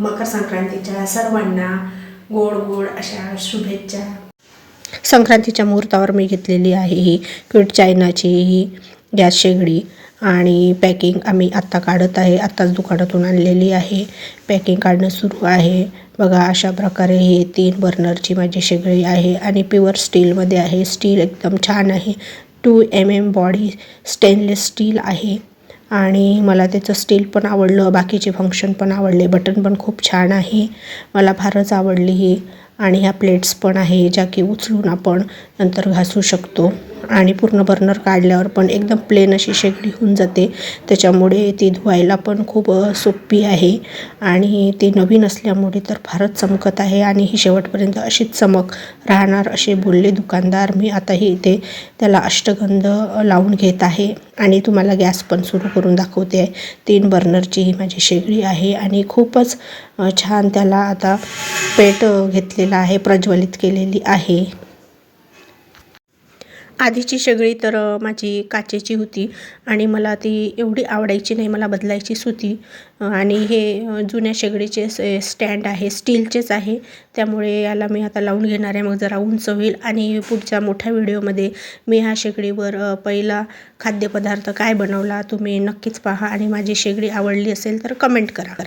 मकर संक्रांतीच्या सर्वांना गोड गोड अशा शुभेच्छा. संक्रांतीच्या मुहूर्तावर मी घेतलेली आहे ही क्विट चायनाची ही गॅस शेगडी आणि पॅकिंग आम्ही आत्ता काढत आहे. आत्ताच दुकानातून आणलेली आहे. पॅकिंग काढणं सुरू आहे. बघा अशा प्रकारे हे तीन बर्नरची माझी शेगडी आहे आणि प्युअर स्टीलमध्ये आहे. स्टील एकदम छान आहे. Two M M body stainless steel आहे. आणि मला त्याचं स्टील पण आवडलं बाकीचे फंक्शन पण आवडले. बटन पण खूप छान आहे. मला फारच आवडली ही. आणि ह्या प्लेट्स पण आहे ज्या की उचलून आपण नंतर घासू शकतो. आणि पूर्ण बर्नर काढल्यावर पण एकदम प्लेन अशी शेगडी होऊन जाते. त्याच्यामुळे ती धुवायला पण खूप सोपी आहे. आणि ती नवीन असल्यामुळे तर फारच चमकत आहे आणि ही शेवटपर्यंत अशीच चमक राहणार असे बोलले दुकानदार. मी आताही इथे त्याला अष्टगंध लावून घेत आहे. आणि तुम्हाला गॅस पण सुरू करून दाखवते. आहे तीन बर्नरची ही माझी शेगडी आहे आणि खूपच छान त्याला आता पेट घेतलेला आहे प्रज्वलित केलेली आहे. आधीची शेगडी तर माझी काचेची होती आणि मला ती एवढी आवडायची नाही मला बदलायचीच होती. आणि हे जुन्या शेगडीचे स्टँड आहे स्टीलचेच आहे. त्यामुळे याला मी आता लावून घेणार आहे. मग जरा उंच होईल आणि पुढच्या मोठ्या व्हिडिओमध्ये मी ह्या शेगडीवर पहिला खाद्यपदार्थ काय बनवला तुम्ही नक्कीच पहा आणि माझी शेगडी आवडली असेल तर कमेंट करा.